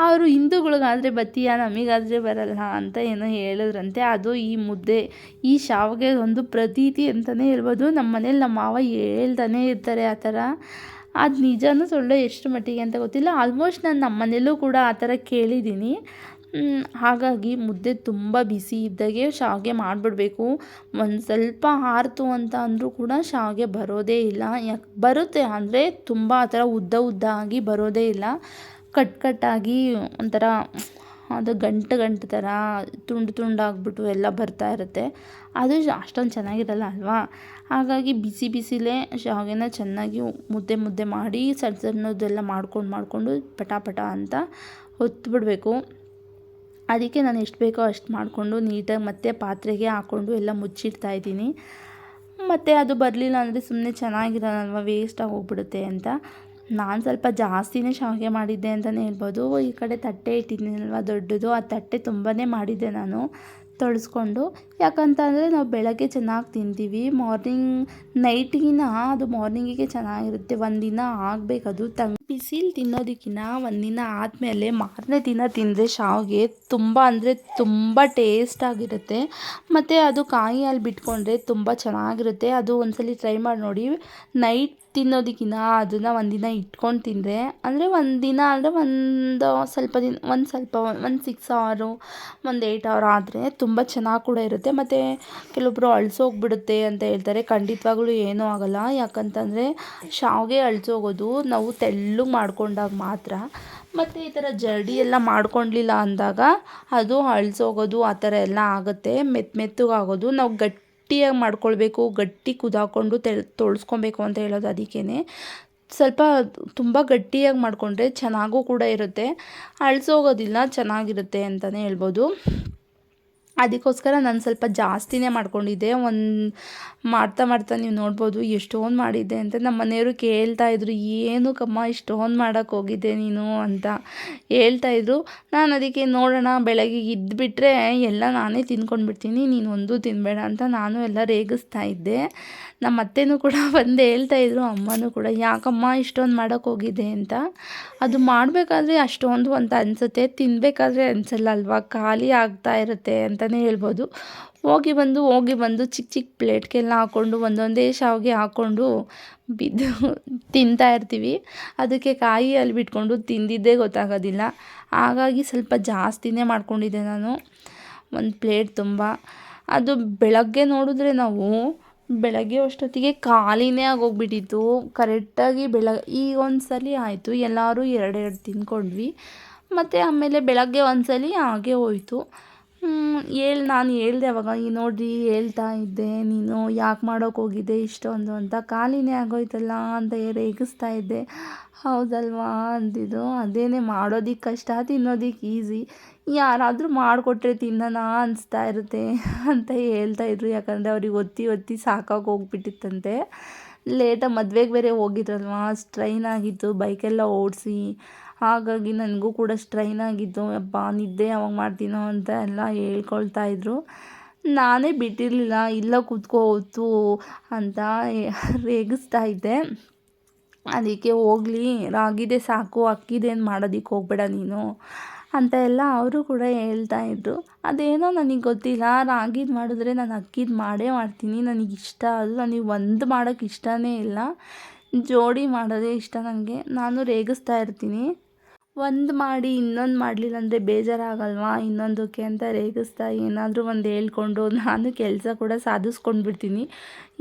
ಅವರು ಹಿಂದೂಗಳಿಗಾದರೆ ಬತ್ತೀಯ, ನಮಗಾದರೆ ಬರಲ್ಲ ಅಂತ ಏನೋ ಹೇಳಿದ್ರಂತೆ. ಅದು ಈ ಮುದ್ದೆ, ಈ ಶಾವಿಗೆ ಒಂದು ಪ್ರತೀತಿ ಅಂತಲೇ ಹೇಳ್ಬೋದು. ನಮ್ಮ ಮನೇಲಿ ನಮ್ಮ ಮಾವ ಹೇಳ್ತಾನೆ ಇರ್ತಾರೆ ಆ ಥರ. ಅದು ನಿಜನೂ ಸುಳ್ಳು ಎಷ್ಟು ಮಟ್ಟಿಗೆ ಅಂತ ಗೊತ್ತಿಲ್ಲ. ಆಲ್ಮೋಸ್ಟ್ ನಾನು ನಮ್ಮ ಮನೇಲೂ ಕೂಡ ಆ ಥರ ಕೇಳಿದ್ದೀನಿ. ಹಾಗಾಗಿ ಮುದ್ದೆ ತುಂಬ ಬಿಸಿ ಇದ್ದಾಗೆ ಶಾವಿಗೆ ಮಾಡಿಬಿಡ್ಬೇಕು. ಒಂದು ಸ್ವಲ್ಪ ಆರಿತು ಅಂತ ಅಂದರೂ ಕೂಡ ಶಾವಿಗೆ ಬರೋದೇ ಇಲ್ಲ. ಯಾಕೆ, ಬರುತ್ತೆ ಅಂದರೆ ತುಂಬ ಆ ಥರ ಉದ್ದ ಉದ್ದ ಆಗಿ ಬರೋದೇ ಇಲ್ಲ. ಕಟ್ ಕಟ್ಟಾಗಿ ಒಂಥರ ಅದು ಗಂಟು ಗಂಟು ಥರ ತುಂಡು ತುಂಡಾಗ್ಬಿಟ್ಟು ಎಲ್ಲ ಬರ್ತಾ ಇರುತ್ತೆ. ಅದು ಅಷ್ಟೊಂದು ಚೆನ್ನಾಗಿರಲ್ಲ ಅಲ್ವಾ? ಹಾಗಾಗಿ ಬಿಸಿ ಬಿಸಿಲೇ ಶಾವಿಗೆನ ಚೆನ್ನಾಗಿ ಮುದ್ದೆ ಮುದ್ದೆ ಮಾಡಿ ಸಣ್ಣ ಸಣ್ಣದೆಲ್ಲ ಮಾಡ್ಕೊಂಡು ಮಾಡಿಕೊಂಡು ಪಟ ಅಂತ ಹೊತ್ಬಿಡಬೇಕು. ಅದಕ್ಕೆ ನಾನು ಎಷ್ಟು ಬೇಕೋ ಅಷ್ಟು ಮಾಡಿಕೊಂಡು ನೀಟಾಗಿ ಮತ್ತೆ ಪಾತ್ರೆಗೆ ಹಾಕ್ಕೊಂಡು ಎಲ್ಲ ಮುಚ್ಚಿಡ್ತಾ ಇದ್ದೀನಿ. ಮತ್ತು ಅದು ಬರಲಿಲ್ಲ ಅಂದರೆ ಸುಮ್ಮನೆ ಚೆನ್ನಾಗಿರಲ್ಲವಾ ವೇಸ್ಟಾಗಿ ಹೋಗ್ಬಿಡುತ್ತೆ ಅಂತ. ನಾನು ಸ್ವಲ್ಪ ಜಾಸ್ತಿನೇ ಶಾವಿಗೆ ಮಾಡಿದ್ದೆ ಅಂತಲೇ ಹೇಳ್ಬೋದು. ಈ ಕಡೆ ತಟ್ಟೆ ಇಟ್ಟಿದ್ದೀನಲ್ವ ದೊಡ್ಡದು. ಆ ತಟ್ಟೆ ತುಂಬಾ ಮಾಡಿದ್ದೆ ನಾನು. ತೊಳೆಸ್ಕೊಂಡು, ಯಾಕಂತಂದರೆ ನಾವು ಬೆಳಗ್ಗೆ ಚೆನ್ನಾಗಿ ತಿಂತೀವಿ ಮಾರ್ನಿಂಗ್ ನೈಟಿಗಿನ ಅದು ಮಾರ್ನಿಂಗಿಗೆ ಚೆನ್ನಾಗಿರುತ್ತೆ. ಒಂದಿನ ಆಗಬೇಕದು ತಂಗ್ ಬಿಸಿಲು ತಿನ್ನೋದಕ್ಕಿಂತ ಒಂದಿನ ಆದಮೇಲೆ ಮಾರನೇ ದಿನ ತಿಂದರೆ ಶಾವಿಗೆ ತುಂಬ ಅಂದರೆ ತುಂಬ ಟೇಸ್ಟಾಗಿರುತ್ತೆ ಮತ್ತು ಅದು ಕಾಯಿ ಅಲ್ಲಿ ಬಿಟ್ಕೊಂಡ್ರೆ ತುಂಬ ಚೆನ್ನಾಗಿರುತ್ತೆ. ಅದು ಒಂದ್ಸಲಿ ಟ್ರೈ ಮಾಡಿ ನೋಡಿ. ನೈಟ್ ತಿನ್ನೋದಕ್ಕಿಂತ ಅದನ್ನು ಒಂದಿನ ಇಟ್ಕೊಂಡು ತಿಂದರೆ, ಅಂದರೆ ಒಂದಿನ ಅಂದರೆ ಒಂದು ಸ್ವಲ್ಪ ದಿನ, ಒಂದು ಸ್ವಲ್ಪ, ಒಂದು ಸಿಕ್ಸ್ ಅವರು ಒಂದು ಏಯ್ಟ್ ಅವರ್ ಆದರೆ ತುಂಬ ಚೆನ್ನಾಗಿ ಕೂಡ ಇರುತ್ತೆ. ಮತ್ತು ಕೆಲವೊಬ್ಬರು ಅಳಿಸೋಗ್ಬಿಡುತ್ತೆ ಅಂತ ಹೇಳ್ತಾರೆ. ಖಂಡಿತವಾಗ್ಲೂ ಏನೂ ಆಗಲ್ಲ. ಯಾಕಂತಂದರೆ ಶಾವಿಗೆ ಅಳಿಸೋಗೋದು ನಾವು ತೆಳ್ಳಗೆ ಮಾಡ್ಕೊಂಡಾಗ ಮಾತ್ರ. ಮತ್ತು ಈ ಥರ ಜರ್ಡಿ ಎಲ್ಲ ಮಾಡ್ಕೊಳ್ಲಿಲ್ಲ ಅಂದಾಗ ಅದು ಅಳಿಸೋಗೋದು ಆ ಥರ ಎಲ್ಲ ಆಗುತ್ತೆ. ಮೆತ್ತ ಮೆತ್ತಗಾಗೋದು. ನಾವು ಗಟ್ಟಿ ಗಟ್ಟಿಯಾಗಿ ಮಾಡ್ಕೊಳ್ಬೇಕು, ಗಟ್ಟಿ ಕುದಾಕೊಂಡು ತೆಳ್, ತೊಳ್ಸ್ಕೊಬೇಕು ಅಂತ ಹೇಳೋದು ಅದಕ್ಕೇ ಸ್ವಲ್ಪ ತುಂಬ ಗಟ್ಟಿಯಾಗಿ ಮಾಡಿಕೊಂಡ್ರೆ ಚೆನ್ನಾಗೂ ಕೂಡ ಇರುತ್ತೆ. ಅಳಿಸೋಗೋದಿಲ್ಲ, ಚೆನ್ನಾಗಿರುತ್ತೆ ಅಂತಲೇ ಹೇಳ್ಬೋದು. ಅದಕ್ಕೋಸ್ಕರ ನಾನು ಸ್ವಲ್ಪ ಜಾಸ್ತಿನೇ ಮಾಡ್ಕೊಂಡಿದ್ದೆ. ಒಂದು ಮಾಡ್ತಾ ಮಾಡ್ತಾ ನೀವು ನೋಡ್ಬೋದು ಎಷ್ಟೊಂದು ಮಾಡಿದ್ದೆ ಅಂತ. ನಮ್ಮ ಮನೆಯವರು ಕೇಳ್ತಾ ಇದ್ರು, ಏನು ಕಮ್ಮ ಇಷ್ಟೊಂದು ಮಾಡೋಕ್ಕೆ ಹೋಗಿದ್ದೆ ನೀನು? ಅಂತ ಹೇಳ್ತಾಯಿದ್ರು ನಾನು ಅದಕ್ಕೆ, ನೋಡೋಣ, ಬೆಳಗ್ಗೆ ಇದ್ದುಬಿಟ್ರೆ ಎಲ್ಲ ನಾನೇ ತಿನ್ಕೊಂಡು ಬಿಡ್ತೀನಿ ನೀನು ಒಂದು ತಿನ್ನಬೇಡ ಅಂತ ನಾನು ಎಲ್ಲ ರೇಗಿಸ್ತಾ ಇದ್ದೆ. ನಮ್ಮ ಅತ್ತೆನೂ ಕೂಡ ಬಂದು ಹೇಳ್ತಾಯಿದ್ರು ಅಮ್ಮನೂ ಕೂಡ, ಯಾಕಮ್ಮ ಇಷ್ಟೊಂದು ಮಾಡೋಕ್ಕೆ ಹೋಗಿದ್ದೆ? ಅಂತ. ಅದು ಮಾಡಬೇಕಾದ್ರೆ ಅಷ್ಟೊಂದು ಅಂತ ಅನಿಸುತ್ತೆ. ತಿನ್ನಬೇಕಾದ್ರೆ ಅನಿಸಲ್ಲ ಅಲ್ವಾ? ಖಾಲಿ ಆಗ್ತಾ ಇರುತ್ತೆ ಅಂತಲೇ ಹೇಳ್ಬೋದು. ಹೋಗಿ ಬಂದು ಹೋಗಿ ಬಂದು ಚಿಕ್ಕ ಚಿಕ್ಕ ಪ್ಲೇಟ್ಗೆಲ್ಲ ಹಾಕ್ಕೊಂಡು ಒಂದೊಂದೇ ಶಾವಿಗೆ ಹಾಕ್ಕೊಂಡು ಬಿದ್ದು ತಿಂತಾ ಇರ್ತೀವಿ. ಅದಕ್ಕೆ ಕಾಯಿ ಅಲ್ಲಿ ಬಿಟ್ಕೊಂಡು ತಿಂದಿದ್ದೇ ಗೊತ್ತಾಗೋದಿಲ್ಲ. ಹಾಗಾಗಿ ಸ್ವಲ್ಪ ಜಾಸ್ತಿನೇ ಮಾಡ್ಕೊಂಡಿದ್ದೆ ನಾನು. ಒಂದು ಪ್ಲೇಟ್ ತುಂಬ. ಅದು ಬೆಳಗ್ಗೆ ನೋಡಿದ್ರೆ ನಾವು ಬೆಳಗ್ಗೆ ಅಷ್ಟೊತ್ತಿಗೆ ಖಾಲಿನೇ ಆಗೋಗ್ಬಿಟ್ಟಿತ್ತು. ಕರೆಕ್ಟಾಗಿ ಬೆಳ, ಈಗ ಒಂದು ಸಲ ಆಯಿತು. ಎಲ್ಲರೂ ಎರಡೆರಡು ತಿಂದ್ಕೊಂಡ್ವಿ. ಮತ್ತು ಆಮೇಲೆ ಬೆಳಗ್ಗೆ ಒಂದು ಸಲ ಹಾಗೆ ಹೋಯ್ತು. ಹೇಳಿ, ನಾನು ಹೇಳ್ದೆ ಅವಾಗ, ಈ ನೋಡಿರಿ, ಹೇಳ್ತಾ ಇದ್ದೆ, ನೀನು ಯಾಕೆ ಮಾಡೋಕೆ ಹೋಗಿದ್ದೆ ಇಷ್ಟೊಂದು ಅಂತ ಖಾಲಿನೇ ಆಗೋಯ್ತಲ್ಲ ಅಂತ ರೇಗಿಸ್ತಾ ಇದ್ದೆ. ಹೌದಲ್ವಾ? ಅಂದಿದ್ದು ಅದೇನೇ ಮಾಡೋದಕ್ಕೆ ಕಷ್ಟ ತಿನ್ನೋದಕ್ಕೆ ಈಸಿ. ಯಾರಾದರೂ ಮಾಡಿಕೊಟ್ರೆ ತಿನ್ನೋಣ ಅನಿಸ್ತಾ ಇರುತ್ತೆ ಅಂತ ಹೇಳ್ತಾ ಇದ್ರು. ಯಾಕಂದರೆ ಅವ್ರಿಗೆ ಒತ್ತಿ ಒತ್ತಿ ಸಾಕಾಗಿ ಹೋಗ್ಬಿಟ್ಟಿತ್ತಂತೆ. ಲೇಟಾಗಿ ಮದುವೆಗೆ ಬೇರೆ ಹೋಗಿದ್ರಲ್ವಾ? ಸ್ಟ್ರೈನ್ ಆಗಿತ್ತು, ಬೈಕೆಲ್ಲ ಓಡಿಸಿ ಹಾಗಾಗಿ ನನಗೂ ಕೂಡ ಸ್ಟ್ರೈನ್ ಆಗಿತ್ತು ಅಪ್ಪ ನಿದ್ದೆ ಯಾವಾಗ ಮಾಡ್ತೀನೋ ಅಂತ ಎಲ್ಲ ಹೇಳ್ಕೊಳ್ತಾ ಇದ್ದರು ನಾನೇ ಬಿಟ್ಟಿರಲಿಲ್ಲ, ಇಲ್ಲ ಕೂತ್ಕೋ ಅಂತ ರೇಗಿಸ್ತಾ ಇದ್ದೆ. ಅದಕ್ಕೆ ಹೋಗಲಿ, ರಾಗಿದೆ ಸಾಕು ಅಕ್ಕಿದೇನು ಮಾಡೋದಕ್ಕೆ ಹೋಗ್ಬೇಡ ನೀನು ಅಂತ ಎಲ್ಲ ಅವರು ಕೂಡ ಹೇಳ್ತಾ ಇದ್ದರು ಅದೇನೋ ನನಗೆ ಗೊತ್ತಿಲ್ಲ, ರಾಗಿದು ಮಾಡಿದ್ರೆ ನಾನು ಅಕ್ಕಿದು ಮಾಡೇ ಮಾಡ್ತೀನಿ, ನನಗೆ ಇಷ್ಟ ಅದು ನನಗೆ ಒಂದು ಮಾಡೋಕ್ಕೆ ಇಷ್ಟವೇ ಇಲ್ಲ. ಜೋಡಿ ಮಾಡೋದೇ ಇಷ್ಟ ನನಗೆ ನಾನು ರೇಗಿಸ್ತಾ ಇರ್ತೀನಿ. ಒಂದು ಮಾಡಿ ಇನ್ನೊಂದು ಮಾಡಲಿಲ್ಲ ಅಂದರೆ ಬೇಜಾರಾಗಲ್ವಾ? ಇನ್ನೊಂದಕ್ಕೆ ಅಂತ ರೇಗಿಸ್ತಾ ಏನಾದರೂ ಒಂದು ಹೇಳ್ಕೊಂಡು ನಾನು ಕೆಲಸ ಕೂಡ ಸಾಧಿಸ್ಕೊಂಡು ಬಿಡ್ತೀನಿ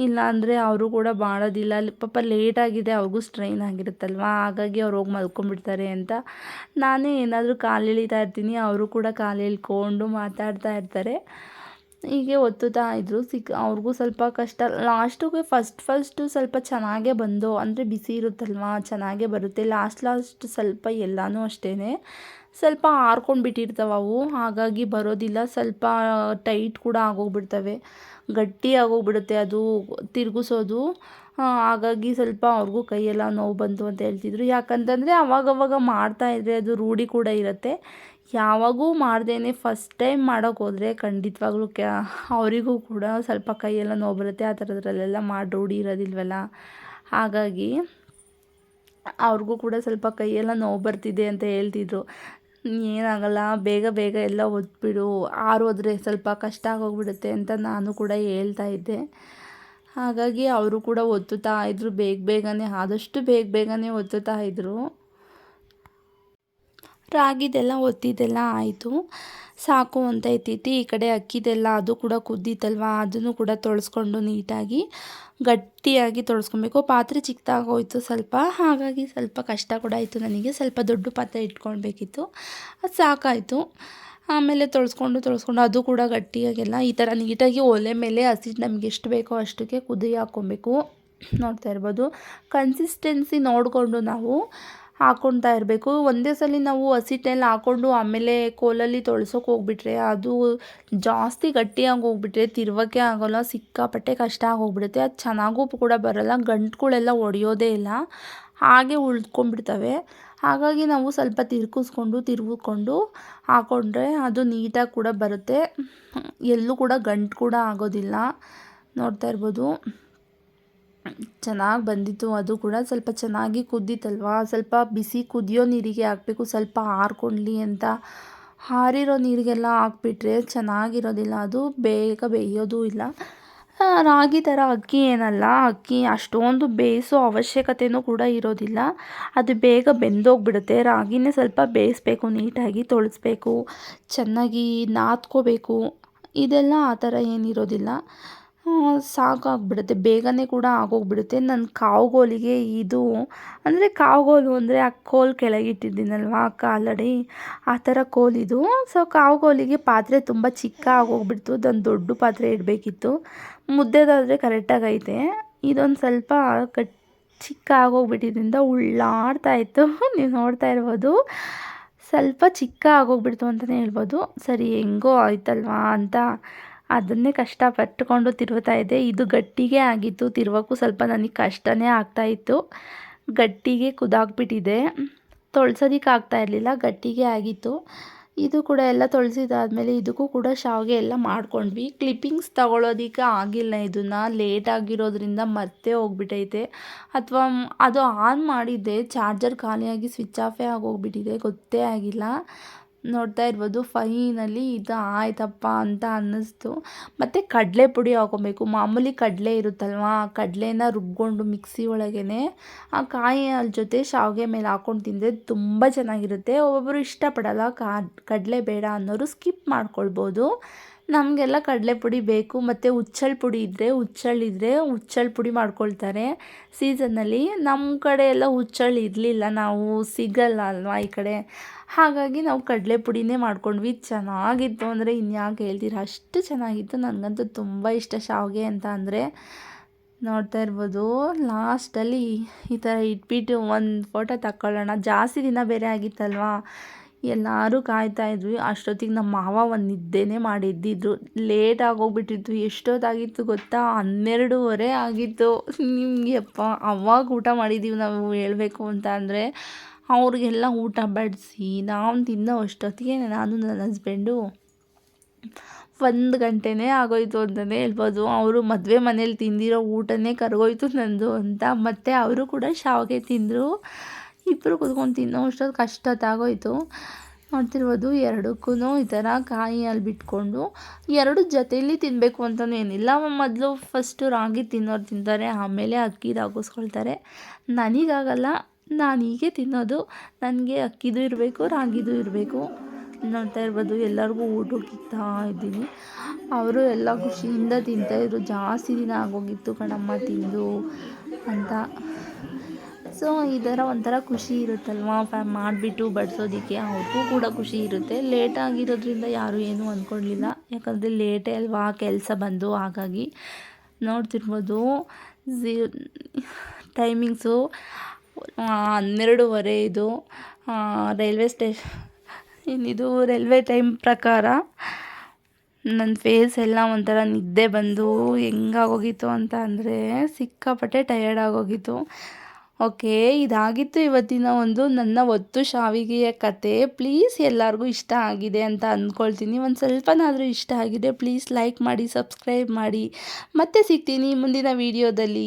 ಇಲ್ಲಾಂದರೆ ಅವರು ಕೂಡ ಮಾಡೋದಿಲ್ಲ. ಪಾಪ ಲೇಟಾಗಿದೆ ಅವ್ರಿಗೂ ಸ್ಟ್ರೈನ್ ಆಗಿರುತ್ತಲ್ವಾ? ಹಾಗಾಗಿ ಅವ್ರು ಹೋಗಿ ಮಲ್ಕೊಂಡ್ಬಿಡ್ತಾರೆ ಅಂತ ನಾನೇ ಏನಾದರೂ ಕಾಲು ಎಳಿತಾ ಇರ್ತೀನಿ. ಅವರು ಕೂಡ ಕಾಲು ಎಳ್ಕೊಂಡು ಮಾತಾಡ್ತಾ ಇರ್ತಾರೆ. ಹೀಗೆ ಒತ್ತುತ್ತಾ ಇದ್ದರು ಸಿಕ್, ಅವ್ರಿಗೂ ಸ್ವಲ್ಪ ಕಷ್ಟ. ಲಾಸ್ಟಿಗೆ ಫಸ್ಟ್, ಫಸ್ಟು ಸ್ವಲ್ಪ ಚೆನ್ನಾಗೇ ಬಂದು, ಅಂದರೆ ಬಿಸಿ ಇರುತ್ತಲ್ವಾ, ಚೆನ್ನಾಗೇ ಬರುತ್ತೆ. ಲಾಸ್ಟ್ ಲಾಸ್ಟ್ ಸ್ವಲ್ಪ ಎಲ್ಲನೂ ಅಷ್ಟೇ ಸ್ವಲ್ಪ ಆರ್ಕೊಂಡು ಬಿಟ್ಟಿರ್ತಾವೆ ಅವು. ಹಾಗಾಗಿ ಬರೋದಿಲ್ಲ. ಸ್ವಲ್ಪ ಟೈಟ್ ಕೂಡ ಆಗೋಗ್ಬಿಡ್ತವೆ. ಗಟ್ಟಿ ಆಗೋಗ್ಬಿಡುತ್ತೆ ಅದು ತಿರುಗಿಸೋದು. ಹಾಗಾಗಿ ಸ್ವಲ್ಪ ಅವ್ರಿಗೂ ಕೈಯೆಲ್ಲ ನೋವು ಬಂತು ಅಂತ ಹೇಳ್ತಿದ್ರು. ಯಾಕಂತಂದರೆ ಅವಾಗವಾಗ ಮಾಡ್ತಾಯಿದ್ರೆ ಅದು ರೂಢಿ ಕೂಡ ಇರುತ್ತೆ. ಯಾವಾಗೂ ಮಾಡ್ದೇ ಫಸ್ಟ್ ಟೈಮ್ ಮಾಡೋಕೆ ಹೋದರೆ ಖಂಡಿತವಾಗ್ಲೂ ಕ್ಯಾ ಅವರಿಗೂ ಕೂಡ ಸ್ವಲ್ಪ ಕೈಯೆಲ್ಲ ನೋವು ಬರುತ್ತೆ, ಆ ಥರದ್ರಲ್ಲೆಲ್ಲ ಮಾಡಿ, ರೂಢಿ ಇರೋದಿಲ್ವಲ್ಲ? ಹಾಗಾಗಿ ಅವ್ರಿಗೂ ಕೂಡ ಸ್ವಲ್ಪ ಕೈಯೆಲ್ಲ ನೋವು ಬರ್ತಿದೆ ಅಂತ ಹೇಳ್ತಿದ್ರು. ಏನಾಗಲ್ಲ, ಬೇಗ ಬೇಗ ಎಲ್ಲ ಒದ್ಬಿಡು, ಆರೋದ್ರೆ ಸ್ವಲ್ಪ ಕಷ್ಟ ಆಗೋಗ್ಬಿಡುತ್ತೆ ಅಂತ ನಾನು ಕೂಡ ಹೇಳ್ತಾ ಇದ್ದೆ. ಹಾಗಾಗಿ ಅವರು ಕೂಡ ಒತ್ತುತ್ತಾ ಇದ್ದರು ಬೇಗ ಬೇಗನೆ, ಆದಷ್ಟು ಬೇಗ ಬೇಗನೆ ಒತ್ತುತ್ತಾ ಇದ್ದರು ರಾಗಿದೆಲ್ಲ ಒತ್ತಿದೆಲ್ಲ ಆಯಿತು. ಸಾಕು ಅಂತ ಇತ್ತೈತಿ ಈ ಕಡೆ ಅಕ್ಕಿದೆಲ್ಲ ಅದು ಕೂಡ ಕುದ್ದಿತ್ತಲ್ವ? ಅದನ್ನು ಕೂಡ ತೊಳೆಸ್ಕೊಂಡು ನೀಟಾಗಿ ಗಟ್ಟಿಯಾಗಿ ತೊಳೆಸ್ಕೊಬೇಕು. ಪಾತ್ರೆ ಚಿಕ್ಕದಾಗೋಯ್ತು ಸ್ವಲ್ಪ. ಹಾಗಾಗಿ ಸ್ವಲ್ಪ ಕಷ್ಟ ಕೂಡ ಆಯಿತು ನನಗೆ. ಸ್ವಲ್ಪ ದೊಡ್ಡ ಪಾತ್ರೆ ಇಟ್ಕೊಳ್ಬೇಕಿತ್ತು. ಅದು ಸಾಕಾಯಿತು. ಆಮೇಲೆ ತೊಳೆಸ್ಕೊಂಡು ತೊಳೆಸ್ಕೊಂಡು ಅದು ಕೂಡ ಗಟ್ಟಿಯಾಗೆಲ್ಲ ಈ ಥರ ನೀಟಾಗಿ ಒಲೆ ಮೇಲೆ ಹಸಿ ನಮಗೆ ಎಷ್ಟು ಬೇಕೋ ಅಷ್ಟಕ್ಕೆ ಕುದಿ ಹಾಕ್ಕೊಬೇಕು. ನೋಡ್ತಾ ಇರ್ಬೋದು. ಕನ್ಸಿಸ್ಟೆನ್ಸಿ ನೋಡಿಕೊಂಡು ನಾವು ಹಾಕ್ಕೊಳ್ತಾ ಇರಬೇಕು. ಒಂದೇ ಸಲ ನಾವು ಹಸಿಟ್ಟೆಲ್ಲ ಹಾಕ್ಕೊಂಡು ಆಮೇಲೆ ಕೋಲಲ್ಲಿ ತೊಳ್ಸೋಕೆ ಹೋಗ್ಬಿಟ್ರೆ ಅದು ಜಾಸ್ತಿ ಗಟ್ಟಿಯಾಗಿ ಹೋಗ್ಬಿಟ್ರೆ ತಿರುವಕ್ಕೆ ಆಗೋಲ್ಲ, ಸಿಕ್ಕಾಪಟ್ಟೆ ಕಷ್ಟ ಆಗೋಗ್ಬಿಡುತ್ತೆ. ಅದು ಚೆನ್ನಾಗೂ ಕೂಡ ಬರೋಲ್ಲ, ಗಂಟುಗಳೆಲ್ಲ ಒಡೆಯೋದೇ ಇಲ್ಲ. ಹಾಗೆ ಉಳ್ಕೊಂಡ್ಬಿಡ್ತವೆ. ಹಾಗಾಗಿ ನಾವು ಸ್ವಲ್ಪ ತಿರ್ಗಿಸ್ಕೊಂಡು ತಿರುಗಿಕೊಂಡು ಹಾಕ್ಕೊಂಡ್ರೆ ಅದು ನೀಟಾಗಿ ಕೂಡ ಬರುತ್ತೆ. ಎಲ್ಲೂ ಕೂಡ ಗಂಟು ಕೂಡ ಆಗೋದಿಲ್ಲ. ನೋಡ್ತಾ ಇರ್ಬೋದು. ಚೆನ್ನಾಗಿ ಬಂದಿತ್ತು, ಅದು ಕೂಡ ಸ್ವಲ್ಪ ಚೆನ್ನಾಗಿ ಕುದ್ದಿತ್ತಲ್ವಾ? ಸ್ವಲ್ಪ ಬಿಸಿ ಕುದಿಯೋ ನೀರಿಗೆ ಹಾಕಬೇಕು, ಸ್ವಲ್ಪ ಆರ್ಕೊಂಡ್ಲಿ ಅಂತ ಹಾರಿರೋ ನೀರಿಗೆಲ್ಲ ಹಾಕ್ಬಿಟ್ರೆ ಚೆನ್ನಾಗಿರೋದಿಲ್ಲ, ಅದು ಬೇಗ ಬೇಯೋದೂ ಇಲ್ಲ. ರಾಗಿ ಥರ ಅಕ್ಕಿ ಏನಲ್ಲ, ಅಕ್ಕಿ ಅಷ್ಟೊಂದು ಬೇಯಿಸೋ ಅವಶ್ಯಕತೆಯೂ ಕೂಡ ಇರೋದಿಲ್ಲ. ಅದು ಬೇಗ ಬೆಂದೋಗ್ಬಿಡುತ್ತೆ, ರಾಗಿನೇ ಸ್ವಲ್ಪ ಬೇಯಿಸ್ಬೇಕು, ನೀಟಾಗಿ ತೊಳೆಸ್ಬೇಕು, ಚೆನ್ನಾಗಿ ನಾದ್ಕೋಬೇಕು. ಇದೆಲ್ಲ ಆ ಥರ ಏನಿರೋದಿಲ್ಲ. ಸಾಕಾಗ್ಬಿಡುತ್ತೆ. ಬೇಗನೆ ಕೂಡ ಆಗೋಗ್ಬಿಡುತ್ತೆ. ನನ್ನ ಕಾವುಗೋಲಿಗೆ ಇದು, ಅಂದರೆ ಕಾವುಗೋಲು ಅಂದರೆ ಆ ಕೋಲು ಕೆಳಗಿಟ್ಟಿದ್ದೀನಲ್ವಾ ಕಾಲಡಿ? ಆ ಥರ ಕೋಲಿದು ಸೊ ಕಾವುಗೋಲಿಗೆ ಪಾತ್ರೆ ತುಂಬ ಚಿಕ್ಕ ಆಗೋಗ್ಬಿಡ್ತು. ಅದೊಂದು ದೊಡ್ಡ ಪಾತ್ರೆ ಇಡಬೇಕಿತ್ತು. ಮುದ್ದೆದಾದರೆ ಕರೆಕ್ಟಾಗೈತೆ ಇದೊಂದು ಸ್ವಲ್ಪ ಕಟ್, ಚಿಕ್ಕ ಆಗೋಗ್ಬಿಟ್ಟಿದ್ದರಿಂದ ಉಳ್ಳಾಡ್ತಾ ಇತ್ತು. ನೀವು ನೋಡ್ತಾ ಇರ್ಬೋದು. ಸ್ವಲ್ಪ ಚಿಕ್ಕ ಆಗೋಗ್ಬಿಡ್ತು ಅಂತಲೇ ಹೇಳ್ಬೋದು. ಸರಿ, ಹೆಂಗೋ ಆಯ್ತಲ್ವಾ ಅಂತ ಅದನ್ನೇ ಕಷ್ಟಪಟ್ಟುಕೊಂಡು ತಿರುವುತ್ತಾ ಇದ್ದೆ. ಇದು ಗಟ್ಟಿಗೆ ಆಗಿತ್ತು. ತಿರುವಕ್ಕೂ ಸ್ವಲ್ಪ ನನಗೆ ಕಷ್ಟನೇ ಆಗ್ತಾಯಿತ್ತು ಗಟ್ಟಿಗೆ ಕುದಾಕ್ಬಿಟ್ಟಿದೆ. ತೊಳ್ಸೋದಕ್ಕೆ ಆಗ್ತಾ ಇರಲಿಲ್ಲ. ಗಟ್ಟಿಗೆ ಆಗಿತ್ತು. ಇದು ಕೂಡ ಎಲ್ಲ ತೊಳೆಸಿದಾದ್ಮೇಲೆ ಇದಕ್ಕೂ ಕೂಡ ಶಾವಿಗೆ ಎಲ್ಲ ಮಾಡ್ಕೊಂಡ್ವಿ. ಕ್ಲಿಪ್ಪಿಂಗ್ಸ್ ತಗೊಳ್ಳೋದಕ್ಕೆ ಆಗಿಲ್ಲ ಇದನ್ನು. ಲೇಟ್ ಆಗಿರೋದ್ರಿಂದ ಮತ್ತೆ ಹೋಗ್ಬಿಟ್ಟೈತೆ ಅಥವಾ ಅದು ಆನ್ ಮಾಡಿದ್ದೆ. ಚಾರ್ಜರ್ ಖಾಲಿಯಾಗಿ ಸ್ವಿಚ್ ಆಫೇ ಆಗೋಗ್ಬಿಟ್ಟಿದೆ. ಗೊತ್ತೇ ಆಗಿಲ್ಲ. ನೋಡ್ತಾ ಇರ್ಬೋದು. ಫೈನಲಿ ಇದು ಆಯ್ತಪ್ಪ ಅಂತ ಅನ್ನಿಸ್ತು. ಮತ್ತು ಕಡಲೆ ಪುಡಿ ಹಾಕೊಬೇಕು. ಮಾಮೂಲಿ ಕಡಲೆ ಇರುತ್ತಲ್ವಾ? ಆ ಕಡಲೆನ ರುಬ್ಕೊಂಡು ಮಿಕ್ಸಿ ಒಳಗೇ ಆ ಕಾಯಿ ಅಲ್ಲಿ ಜೊತೆ ಶಾವಿಗೆ ಮೇಲೆ ಹಾಕೊಂಡು ತಿಂದರೆ ತುಂಬ ಚೆನ್ನಾಗಿರುತ್ತೆ. ಒಬ್ಬೊಬ್ಬರು ಇಷ್ಟಪಡಲ್ಲ. ಕಡಲೆ ಬೇಡ ಅನ್ನೋರು ಸ್ಕಿಪ್ ಮಾಡ್ಕೊಳ್ಬೋದು. ನಮಗೆಲ್ಲ ಕಡಲೆ ಪುಡಿ ಬೇಕು, ಮತ್ತು ಹುಚ್ಚಳ ಪುಡಿ ಇದ್ದರೆ ಹುಚ್ಚಳಿದ್ರೆ ಹುಚ್ಚಳ ಪುಡಿ ಮಾಡ್ಕೊಳ್ತಾರೆ. ಸೀಸನ್ನಲ್ಲಿ ನಮ್ಮ ಕಡೆ ಎಲ್ಲ ಹುಚ್ಚಳು ಇರಲಿಲ್ಲ, ನಾವು ಸಿಗಲ್ಲ ಅಲ್ವಾ ಈ ಕಡೆ. ಹಾಗಾಗಿ ನಾವು ಕಡಲೆ ಪುಡಿನೇ ಮಾಡ್ಕೊಂಡ್ವಿ. ಚೆನ್ನಾಗಿತ್ತು ಅಂದರೆ ಇನ್ಯಾಕೆ ಹೇಳ್ತೀರ? ಅಷ್ಟು ಚೆನ್ನಾಗಿತ್ತು. ನನಗಂತೂ ತುಂಬ ಇಷ್ಟ ಶಾವಿಗೆ ಅಂತ ಅಂದರೆ. ನೋಡ್ತಾ ಇರ್ಬೋದು. ಲಾಸ್ಟಲ್ಲಿ ಈ ಥರ ಇಟ್ಬಿಟ್ಟು ಒಂದು ಫೋಟೋ ತಕ್ಕೊಳ್ಳೋಣ. ಜಾಸ್ತಿ ದಿನ ಬೇರೆ ಆಗಿತ್ತಲ್ವಾ? ಎಲ್ಲರೂ ಕಾಯ್ತಾ ಇದ್ವಿ. ಅಷ್ಟೊತ್ತಿಗೆ ನಮ್ಮ ಮಾವ ಒಂದು ನಿದ್ದೆನೇ ಮಾಡಿದ್ದಿದ್ರು. ಲೇಟ್ ಆಗೋಗ್ಬಿಟ್ಟಿತ್ತು. ಎಷ್ಟೊತ್ತಾಗಿತ್ತು ಗೊತ್ತಾ? ಹನ್ನೆರಡೂವರೆ ಆಗಿತ್ತು. ನಿಮಗೆ ಅಪ್ಪ, ಅವಾಗ ಊಟ ಮಾಡಿದ್ದೀವಿ ನಾವು ಹೇಳಬೇಕು ಅಂತ ಅಂದರೆ ಅವ್ರಿಗೆಲ್ಲ ಊಟ ಬಡಿಸಿ ನಾವು ತಿನ್ನೋ ಅಷ್ಟೊತ್ತಿಗೆ ನಾನು ನನ್ನ ಹಸ್ಬೆಂಡು ಒಂದು ಗಂಟೆನೇ ಆಗೋಯ್ತು ಅಂತಲೇ ಹೇಳ್ಬೋದು. ಅವರು ಮದುವೆ ಮನೇಲಿ ತಿಂದಿರೋ ಊಟನೇ ಕರಗೋಯ್ತು ನಂದು ಅಂತ. ಮತ್ತು ಅವರು ಕೂಡ ಶಾವಿಗೆ ತಿಂದರು. ಇಬ್ಬರು ಕುತ್ಕೊಂಡು ತಿನ್ನೋ ಅಷ್ಟೊತ್ತು ತಾಗೋಯ್ತು. ನೋಡ್ತಿರ್ಬೋದು ಎರಡಕ್ಕೂ ಈ ಥರ ಕಾಯಿಯಲ್ಲಿ ಬಿಟ್ಕೊಂಡು ಎರಡು ಜೊತೆಯಲ್ಲಿ ತಿನ್ನಬೇಕು ಅಂತಲೂ ಏನಿಲ್ಲ. ಮೊದಲು ಫಸ್ಟು ರಾಗಿ ತಿನ್ನೋರು ತಿಂತಾರೆ, ಆಮೇಲೆ ಅಕ್ಕಿದು ಹಾಕಿಸ್ಕೊಳ್ತಾರೆ ನನಗಾಗಲ್ಲ, ನಾನು ಹೀಗೆ ತಿನ್ನೋದು. ನನಗೆ ಅಕ್ಕಿದು ಇರಬೇಕು, ರಾಗಿದು ಇರಬೇಕು. ನೋಡ್ತಾ ಇರ್ಬೋದು, ಎಲ್ಲರಿಗೂ ಊಟ ಇಕ್ತಾ ಇದ್ದೀನಿ. ಅವರು ಎಲ್ಲ ಖುಷಿಯಿಂದ ತಿಂತಾಯಿದ್ರು ಜಾಸ್ತಿ ದಿನ ಆಗೋಗಿತ್ತು ಕಣಮ್ಮ ತಿಂದು ಅಂತ. ಸೊ ಥರ ಒಂಥರ ಖುಷಿ ಇರುತ್ತಲ್ವಾ? ಫ್ಯಾ ಮಾಡಿಬಿಟ್ಟು ಬಡಿಸೋದಕ್ಕೆ ಅವ್ರಿಗೂ ಕೂಡ ಖುಷಿ ಇರುತ್ತೆ. ಲೇಟ್ ಆಗಿರೋದ್ರಿಂದ ಯಾರೂ ಏನೂ ಅಂದ್ಕೊಳ್ಳಿಲ್ಲ ಯಾಕಂದರೆ ಲೇಟೇ ಅಲ್ವಾ ಕೆಲಸ ಬಂದು, ಹಾಗಾಗಿ ನೋಡ್ತಿರ್ಬೋದು. ಝೀ, ಟೈಮಿಂಗ್ಸು ಹನ್ನೆರಡೂವರೆ ಇದು ರೈಲ್ವೆ ಸ್ಟೇಷನ್ ಏನಿದು, ರೈಲ್ವೆ ಟೈಮ್ ಪ್ರಕಾರ ನನ್ನ ಫೇಸ್ ಎಲ್ಲ ಒಂಥರ ನಿದ್ದೆ ಬಂದು ಹೆಂಗಾಗೋಗಿತ್ತು ಅಂತ ಅಂದರೆ ಸಿಕ್ಕಾಪಟ್ಟೆ ಟಯರ್ಡ್ ಆಗೋಗಿತ್ತು. ಓಕೆ, ಇದಾಗಿತ್ತು ಇವತ್ತಿನ ಒಂದು ನನ್ನ ಒತ್ತು ಶಾವಿಗೆಯ ಕತೆ. ಪ್ಲೀಸ್ ಎಲ್ಲರಿಗೂ ಇಷ್ಟ ಆಗಿದೆ ಅಂತ ಅಂದ್ಕೊಳ್ತೀನಿ. ಒಂದು ಸ್ವಲ್ಪನಾದರೂ ಇಷ್ಟ ಆಗಿದೆ, ಪ್ಲೀಸ್ ಲೈಕ್ ಮಾಡಿ, ಸಬ್ಸ್ಕ್ರೈಬ್ ಮಾಡಿ. ಮತ್ತೆ ಸಿಗ್ತೀನಿ ಮುಂದಿನ ವೀಡಿಯೋದಲ್ಲಿ.